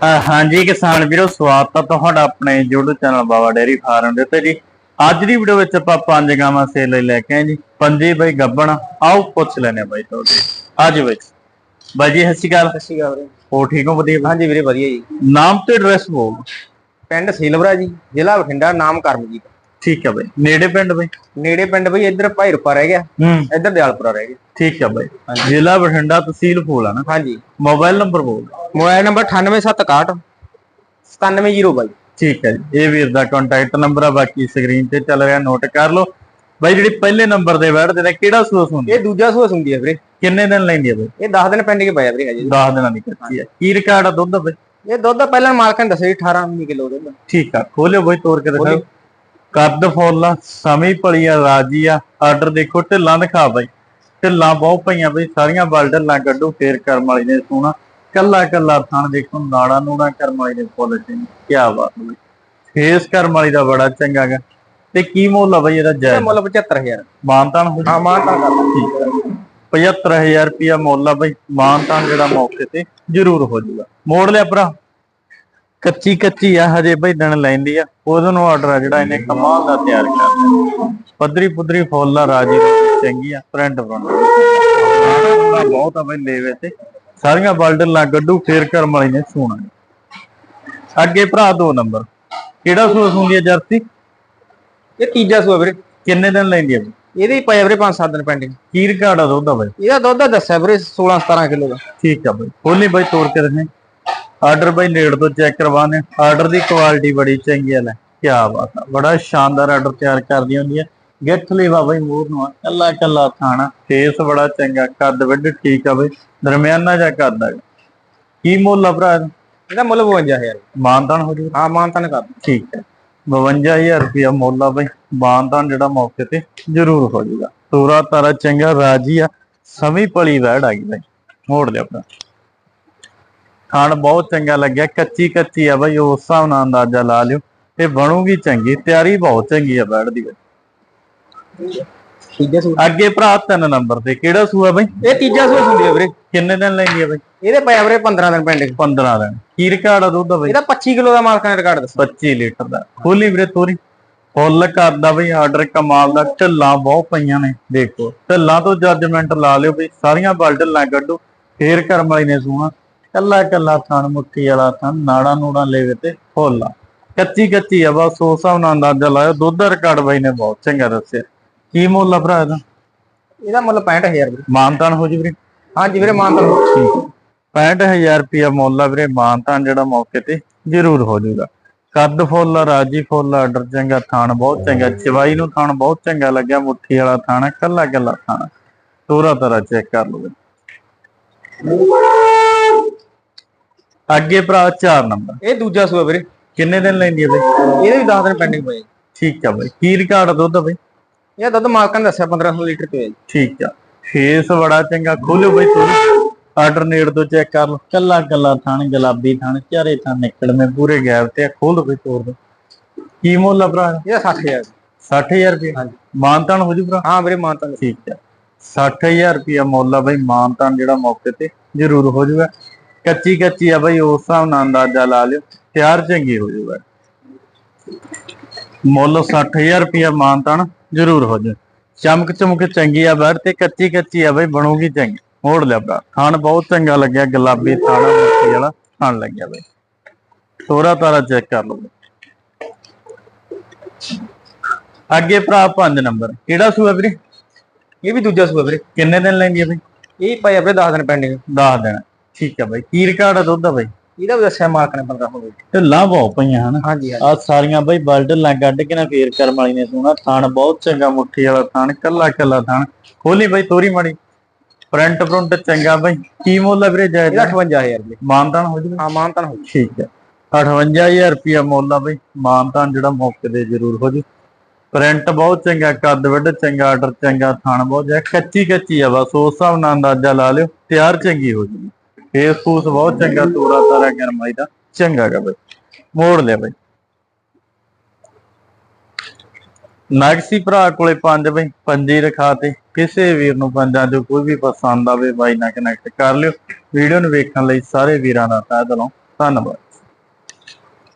ਹਾਂਜੀ ਕਿਸਾਨ ਵੀਰੋ ਸਵਾਗਤ ਹੈ ਤੁਹਾਡਾ ਆਪਣੇ YouTube channel Baba dairy farm ਦੇ ਉੱਤੇ ਜੀ। ਅੱਜ ਦੀ ਵੀਡੀਓ ਵਿੱਚ ਆਪਾਂ ਪੰਜ ਗਾਵਾਂ ਸੇਲ ਲਈ ਲੈ ਕੇ ਆਏ ਜੀ। ਪੰਜੇ ਬਾਈ ਗੱਬਣ ਆਓ ਪੁੱਛ ਲੈਨੇ ਬਾਈ ਤੁਹਾਡੇ। ਅੱਜ ਵਿੱਚ ਬਾਈ ਜੀ ਸਤਿ ਸ਼੍ਰੀ ਅਕਾਲ। ਸਤਿ ਸ਼੍ਰੀ ਅਕਾਲ ਹੋ ਠੀਕ ਹੋ ਵਧੀਆ? ਹਾਂਜੀ ਵੀਰੇ ਵਧੀਆ ਜੀ। ਨਾਮ ਤੇ ਐਡਰੈਸ ਬੋਲ। ਪਿੰਡ ਸੀਲਵਰਾ ਜੀ ਜ਼ਿਲ੍ਹਾ ਬਠਿੰਡਾ ਨਾਮ ਕਰਮਜੀਤ। ਠੀਕ ਹੈ ਬਾਈ। ਨੇੜੇ ਪਿੰਡ ਬਾਈ? ਨੇੜੇ ਪਿੰਡ ਬਈ ਇੱਧਰ ਭਾਈਰਪਾ ਰਹਿ ਗਿਆ। ਹੂੰ। ਇੱਧਰ ਦਿਆਲਪੁਰਾ ਰਹਿ ਗਿਆ। ਠੀਕ ਹੈ ਬਾਈ। ਜ਼ਿਲ੍ਹਾ ਬਠਿੰਡਾ ਤਹਿਸੀਲ ਫੂਲਾ ਨਾ? ਹਾਂਜੀ। ਮੋਬਾਈਲ ਨੰਬਰ ਬੋਲ ਮੋਬਾਈਲ ਨੰਬਰ 98761 9702 ਠੀਕ ਹੈ ਜੀ। ਇਹ ਵੀਰ ਦਾ ਕੰਟੈਕਟ ਨੰਬਰ ਆ ਬਾਕੀ ਸਕਰੀਨ ਤੇ ਚੱਲ ਰਿਹਾ ਨੋਟ ਕਰ ਲਓ। ਬਾਈ ਜਿਹੜੀ ਪਹਿਲੇ ਨੰਬਰ ਦੇ ਬੈਠਦੇ ਨੇ ਕਿਹੜਾ ਸੂਸ ਹੁੰਦਾ ਇਹ ਦੂਜਾ ਸੂਸ ਹੁੰਦੀ ਹੈ ਵੀਰੇ। ਕਿੰਨੇ ਦਿਨ ਲੈਂਦੀ ਆ ਬਾਈ? ਇਹ 10 ਦਿਨ ਪਿੰਡ ਕੇ ਪਿਆ ਵੀਰੇ ਹਜੇ। 10 ਦਿਨਾਂ ਦੀ ਕੱਚੀ ਹੈ ਕੀ ਰਿਕਾਰਡ ਆ ਦੁੱਧ ਬਾਈ? ਇਹ ਦੁੱਧ ਪਹਿਲਾਂ ਮਾਲਕਾਂ ਨੇ ਦੱਸਿਆ ਸੀ 18 19 ਕਿਲੋ ਦੁੱਧ। ਠੀਕ ਆ। ਖੋਲਿਓ ਬਾਈ ਤੋੜ ਕੇ ਦਿਖਾਓ। ਕੱਦ ਫੁੱਲ ਸਮੀ ਪਲੀ ਆ ਰਾਜੀ ਆ ਆਰਡਰ ਦੇਖੋ ਢਿੱਲਾਂ ਦਿਖਾ ਬਾਈ। ਢਿੱਲਾਂ ਬਹੁਤ ਪਈਆਂ ਬਾਈ ਸਾਰੀਆਂ ਬਲ ਢਿੱਲਾਂ ਕੱਢੋ ਫੇਰ ਕਰਮ ਵਾਲੀ ਨੇ ਸੋਹਣਾ। ਕੱਲਾ ਕੱਲਾ ਥਣ ਦੇਖੋ ਨਾੜਾ ਨੂੜਾ ਕਰਮ ਵਾਲੀ ਦੇ ਫੁੱਲ ਚ। ਕੀ ਬਾਤ ਬਾਈ। ਫੇਸ ਕਰਮ ਵਾਲੀ ਦਾ ਬੜਾ ਚੰਗਾ ਗਾ। ਤੇ ਕੀ ਮੁੱਲ ਆ ਬਾਈ ਇਹਦਾ ਜਾਇਜ਼? ਮੁੱਲ 75000 ਮਾਨਤਾਨ ਹੋ ਹਾਂ ਮਾਨ ਤਾਂ ਕਰ ਠੀਕ ਆ 75000 ਰੁਪਿਆ ਮੁੱਲ ਆ ਬਾਈ। ਮਾਨਤਾਨ ਜਿਹੜਾ ਮੌਕੇ ਤੇ ਜ਼ਰੂਰ ਹੋ ਜਾਊਗਾ। ਮੋੜ ਲਿਆ ਭਰਾ। ਕੱਚੀ ਕੱਚੀ ਆ ਹਜੇ ਦਿਨ ਲੈਂਦੀ ਆ। ਉਹਦੋਂ ਨੂੰ ਆਰਡਰ ਆ ਜਿਹੜਾ ਇਹਨੇ ਕਮਾਲ ਦਾ ਤਿਆਰ ਕਰਨਾ ਪੱਧਰੀ ਪੁੱਧਰੀ ਫੁੱਲ ਆ ਰਾਜੀ ਚੰਗੀ ਆ ਪ੍ਰਿੰਟ ਬਣਾ ਬਹੁਤ ਆ ਬਈ ਲੇਵੇ ਤੇ। ਸਾਰੀਆਂ ਬਲਡਲਾਂ ਗੱਡੂ ਫੇਰ ਕਰਮ ਵਾਲੀ ਨੇ ਸੋਣਾ। ਅੱਗੇ ਭਰਾ ਦੋ ਨੰਬਰ। ਕਿਹੜਾ ਸੂਸ ਹੁੰਦੀ ਆ ਜਰਸੀ? ਇਹ ਤੀਜਾ ਸੂਆ ਵੀਰੇ। ਕਿੰਨੇ ਦਿਨ ਲੈਂਦੀ ਆ? ਇਹਦੇ ਹੀ ਪਿਆ ਵੀਰੇ 5-7 ਦਿਨ ਪਿੰਡ ਕੀ ਰਿਕਾਰਡ ਆ ਦੁੱਧ ਦਾ ਬਈ। ਇਹਦਾ ਦੁੱਧ ਦੱਸਿਆ ਵੀਰੇ 16-17 ਕਿਲੋ ਦਾ। ਠੀਕ ਆ ਬਈ। ਖੋਲੀ ਬਈ ਤੋੜ ਕੇ ਦਿਖਾਈ। ਆਰਡਰ ਬਈ ਨੇੜ ਤੋਂ ਚੈੱਕ ਕਰਵਾਣੇ ਆਰਡਰ ਦੀ ਕੁਆਲਿਟੀ ਬੜੀ ਚੰਗੀ ਹੈ ਲੈ ਕੀ ਬਾਤ ਆ ਬੜਾ ਸ਼ਾਨਦਾਰ ਆਰਡਰ ਤਿਆਰ ਕਰਦੀ ਹੁੰਦੀ ਹੈ। ਗਿੱਠ ਲੇਵਾ ਬਈ ਮੂਰ ਨੂੰ ਕੱਲਾ ਕੱਲਾ ਥਾਣਾ ਫੇਸ ਬੜਾ ਚੰਗਾ ਕੱਦ ਵੱਡ ਠੀਕ ਆ ਬਈ। ਦਰਮਿਆਨਾ ਜਿਹਾ ਕੱਦ ਆ। ਕੀ ਮੁੱਲ ਆ ਭਰਾ ਇਹਦਾ? ਮੁੱਲ 52000 ਮਾਨਦਾਨ ਹੋ ਜੂ? ਹਾਂ ਮਾਨ ਤਾਂ ਕਰ ਠੀਕ ਹੈ। 52000 ਰੁਪਇਆ ਮੁੱਲ ਆ ਬਈ। ਮਾਨਦਾਨ ਜਿਹੜਾ ਮੌਕੇ ਤੇ ਜ਼ਰੂਰ ਹੋ ਜਾਊਗਾ ਤੋਰਾ ਤਾਰਾ ਚੰਗਾ ਰਾਜੀ ਆ। ਸਮੀ ਪਲੀ ਵੈੜ ਆ ਗਈ ਬਈ। ਮੋੜ ਲਿਆ ਆਪਣਾ ਖਾਣ ਬਹੁਤ ਚੰਗਾ ਲੱਗਿਆ ਕੱਚੀ ਕੱਚੀ ਆ ਬਈ ਉਸ ਹਿਸਾਬ ਨਾਲ ਅੰਦਾਜ਼ਾ ਲਾ ਲਿਓ। ਤੇ ਬਣੂਗੀ ਚੰਗੀ ਤਿਆਰੀ ਬਹੁਤ ਚੰਗੀ ਆ ਬੈੜ ਦੀ। ਬਈ। ਅੱਗੇ ਭਰਾ ਤਿੰਨ ਨੰਬਰ ਤੇ ਕਿਹੜਾ ਸੂਆ ਬਈ? ਇਹ ਤੀਜਾ ਸੂਆ ਹੁੰਦੀ ਹੈ ਵੀਰੇ। ਕਿੰਨੇ ਦਿਨ ਲੈਂਦੀ ਆ ਬਈ? ਇਹਦੇ ਪਿਆ ਵੀਰੇ 15 ਦਿਨ ਪਿੰਡ 'ਚ। 15 ਦਿਨ। ਕੀ ਰਿਕਾਰਡ ਆ ਦੁੱਧ ਦਾ ਬਈ? ਇਹਦਾ 25 ਕਿਲੋ ਦਾ ਮਾਲਕਾਂ ਨੇ ਰਿਕਾਰਡ ਦੱਸਿਆ। 25 ਲੀਟਰ ਦਾ। ਖੋਲੀ ਵੀਰੇ ਤੋਰੀ। ਫੁੱਲ ਕਰਦਾ ਬਈ ਆਰਡਰ ਕਮਾਲ ਦਾ। ਢਿੱਲਾਂ ਬਹੁਤ ਪਈਆਂ ਨੇ ਦੇਖੋ। ਢਿੱਲਾਂ ਤੋਂ ਜੱਜਮੈਂਟ ਲਾ ਲਿਓ ਬਈ। ਸਾਰੀਆਂ ਬਲ ਢਿੱਲਾਂ ਕੱਢੋ। ਫੇਰ ਕਰਮ ਵਾਲੀ ਨੇ ਸੂਣਾ। ਕੱਲਾ ਕੱਲਾ ਥਣ ਮੁੱਠੀ ਵਾਲਾ ਥਣ ਨਾੜਾ ਨੂੜਾ ਲੈਵੇ ਤੇ ਫੁੱਲ ਕੱਚੀ ਕੱਚੀ ਆ ਬਸ ਉਸ ਹਿਸਾਬ ਨਾਲ ਅੰਦਾਜ਼ਾ ਲਾਇਓ ਦੁੱਧ ਦਾ ਰਿਕਾਰਡ ਬਾਈ ਨੇ ਬਹੁਤ ਚੰਗਾ ਦੱਸਿਆ। ਕੀ ਮੁੱਲ ਆ ਭਰਾ ਇਹਦਾ? ਇਹਦਾ ਮੁੱਲ 65000 ਵੀਰੇ। ਮਾਨਤਾਨ ਹੋ ਜੀ ਵੀਰੇ? ਹਾਂਜੀ ਵੀਰੇ ਮਾਨ ਤਾਂ ਠੀਕ। 65000 ਰੁਪਿਆ ਮੁੱਲ ਆ ਵੀਰੇ ਮਾਨਤਾਨ ਜਿਹੜਾ ਮੌਕੇ ਤੇ ਜ਼ਰੂਰ ਹੋ ਜਾਊਗਾ ਕੱਦ ਫੁੱਲ ਰਾਜੀ ਫੁੱਲ ਆਰਡਰ ਚੰਗਾ ਥਾਣ ਬਹੁਤ ਚੰਗਾ ਚਵਾਈ ਨੂੰ ਥਾਣ ਬਹੁਤ ਚੰਗਾ ਲੱਗਿਆ ਮੁੱਠੀ ਵਾਲਾ ਥਾਣ ਕੱਲਾ ਕੱਲਾ ਥਾਣ ਤੋਰਾ ਤਰਾ ਚੈੱਕ ਕਰ ਲਓ। ਅੱਗੇ ਭਰਾ 4 ਨੰਬਰ। ਇਹ ਦੂਜਾ ਸੂਆ ਵੀਰੇ। ਕਿੰਨੇ ਦਿਨ ਲੈਂਦੀ ਹੈ ਬਈ? ਇਹਦੇ ਵੀ 10 ਦਿਨ ਪੈਂਡਿੰਗ ਪਏ ਠੀਕ ਆ ਬਈ। ਕੀ ਰਿਕਾਰਡ ਦੁੱਧ ਬਈ? ਇਹ ਦੁੱਧ ਮਾਲਕਾਂ ਨੇ ਦੱਸਿਆ 1500 ਲੀਟਰ ਤੇ ਹੈ ਜੀ। ਠੀਕ ਆ। ਫੇਸ ਬੜਾ ਚੰਗਾ। ਖੋਲਿਓ ਬਈ ਤੋਰੀ ਆਰਡਰ ਨੇੜ ਤੋਂ ਚੈੱਕ ਕਰ ਲਓ। ਕੱਲਾ ਕੱਲਾ ਥਣ ਗੁਲਾਬੀ ਥਣ ਚਾਰੇ ਥਣ ਨਿਕਲਵੇਂ ਪੂਰੇ ਗੈਪ ਤੇ ਖੋਲ ਦੋ ਬਈ ਤੋੜ ਦੋ। ਕੀ ਮੁੱਲ ਆ ਭਰਾ? ਇਹਦਾ 60000 60000 ਰੁਪਏ ਹਾਂਜੀ। ਮਾਨਤਾਨ ਹੋ ਜੂ ਭਰਾ? ਹਾਂ ਵੀਰੇ ਮਾਨ ਤਾਂ ਠੀਕ ਆ। 60000 ਰੁਪਏ ਮੁੱਲ ਆ ਬਈ। ਮਾਨਤਾਨ ਜਿਹੜਾ ਮੌਕੇ ਤੇ ਜ਼ਰੂਰ ਹੋ ਜੂਗਾ। ਕੱਚੀ ਕੱਚੀ ਆ ਬਈ ਉਸ ਹਿਸਾਬ ਨਾਲ ਅੰਦਾਜ਼ਾ ਲਾ ਲਿਓ ਤਿਆਰ ਚੰਗੀ ਹੋ ਜੂਗਾ। ਮੁੱਲ 60000 ਰੁਪਏ ਮਾਨਤਾਨ ਜ਼ਰੂਰ ਹੋ ਜੂ। ਚਮਕ ਚਮਕ ਚੰਗੀ ਆ ਬੈਠ ਤੇ ਕੱਚੀ ਕੱਚੀ ਆ ਬਈ ਬਣੂਗੀ ਚੰਗੀ। ਮੋੜ ਲਿਆ ਭਰਾ ਖਾਣ ਬਹੁਤ ਚੰਗਾ ਲੱਗਿਆ ਗੁਲਾਬੀ ਥਾਣਾ ਮੱਛੀ ਵਾਲਾ ਖਾਣ ਲੱਗਿਆ ਬਈ। ਤੋਰਾ ਤਾਰਾ ਚੈੱਕ ਕਰ ਲਓ। ਅੱਗੇ ਭਰਾ 5 ਨੰਬਰ ਕਿਹੜਾ ਸੂਆ ਵੀਰੇ? ਇਹ ਵੀ ਦੂਜਾ ਸੂਆ ਵੀਰੇ ਕਿੰਨੇ ਦਿਨ ਲੈਂਦੀ ਆ ਬਈ? ਇਹ ਪਿਆ ਵੀਰੇ 10 ਦਿਨ ਪੈਂਡਿੰਗ। 10 ਦਿਨ। ਠੀਕ ਆ ਬਈ ਕੀ ਰਿਕਾਰਡ ਆ ਦੁੱਧ ਦਾ ਬਈ? ਇਹਦਾ ਵੀ ਦੱਸਿਆ ਮਾਲਕ ਨੇ 1500 ਲੀਟਰ ਢਿੱਲਾਂ ਬਹੁਤ ਪਈਆਂ ਹਨ। ਹਾਂਜੀ ਆ ਸਾਰੀਆਂ ਬਈ ਬਲਡ ਲਾਂ ਕੱਢ ਕੇ ਨਾ ਫੇਰ ਕਰਮ ਵਾਲੀ ਨੇ ਸੋਣਾ ਥਾਣ ਬਹੁਤ ਚੰਗਾ ਮੁੱਠੀ ਵਾਲਾ ਥਾਣ ਕੱਲਾ ਕੱਲਾ ਥਾਣ ਖੋਲੀ ਬਈ ਤੋਰੀ ਮਾੜੀ। ਫਰੰਟ ਫਰੰਟ ਚੰਗਾ ਬਈ। ਕੀ ਮੁੱਲ ਆ ਵੀਰੇ ਜਾਇਜ਼ ਇਹਦਾ 58000 ਵੀਰੇ ਮਾਨਤਾਨ ਹੋ ਜੂਗਾ? ਹਾਂ ਮਾਨ ਤਾਂ ਹੋ ਠੀਕ ਹੈ 58000 ਰੁਪਿਆ ਮੁੱਲ ਆ ਬਈ। ਮਾਨਤਾਨ ਜਿਹੜਾ ਮੌਕੇ ਤੇ ਜ਼ਰੂਰ ਹੋ ਜੂ। ਪ੍ਰਿੰਟ ਬਹੁਤ ਚੰਗਾ ਕੱਦ ਵੱਡ ਚੰਗਾ ਆਰਡਰ ਚੰਗਾ ਥਾਣ ਬਹੁਤ ਜਿਆ ਕੱਚੀ ਕੱਚੀ ਆ ਬਸ ਉਸ ਹਿਸਾਬ ਨਾਲ ਅੰਦਾਜ਼ਾ ਲਾ ਲਿਓ। ਤਿਆਰ ਚੰਗੀ ਹੋ ਜੂਗੀ। ਫੇਸ ਫੂਸ ਬਹੁਤ ਚੰਗਾ ਤੋਰਾ ਤਾਰਾ ਗਰਮਾਈ ਦਾ। ਚੰਗਾ ਗਾ ਬਈ। ਮੋੜ ਲਿਆ ਬਈ। ਨਾਗਸੀ ਭਰਾ ਕੋਲੇ ਪੰਜ ਬਈ, ਪੰਜੀ ਰਖਾ ਤੇ ਕਿਸੇ ਵੀਰ ਨੂੰ ਪੰਜਾਂ ਚੋਂ ਕੋਈ ਵੀ ਪਸੰਦ ਆਵੇ, ਬਾਈ ਨਾਲ ਕਨੈਕਟ ਕਰ ਲਿਓ। ਵੀਡੀਓ ਨੂੰ ਵੇਖਣ ਲਈ ਸਾਰੇ ਵੀਰਾਂ ਦਾ ਤਹਿ ਦਿਲੋਂ ਧੰਨਵਾਦ।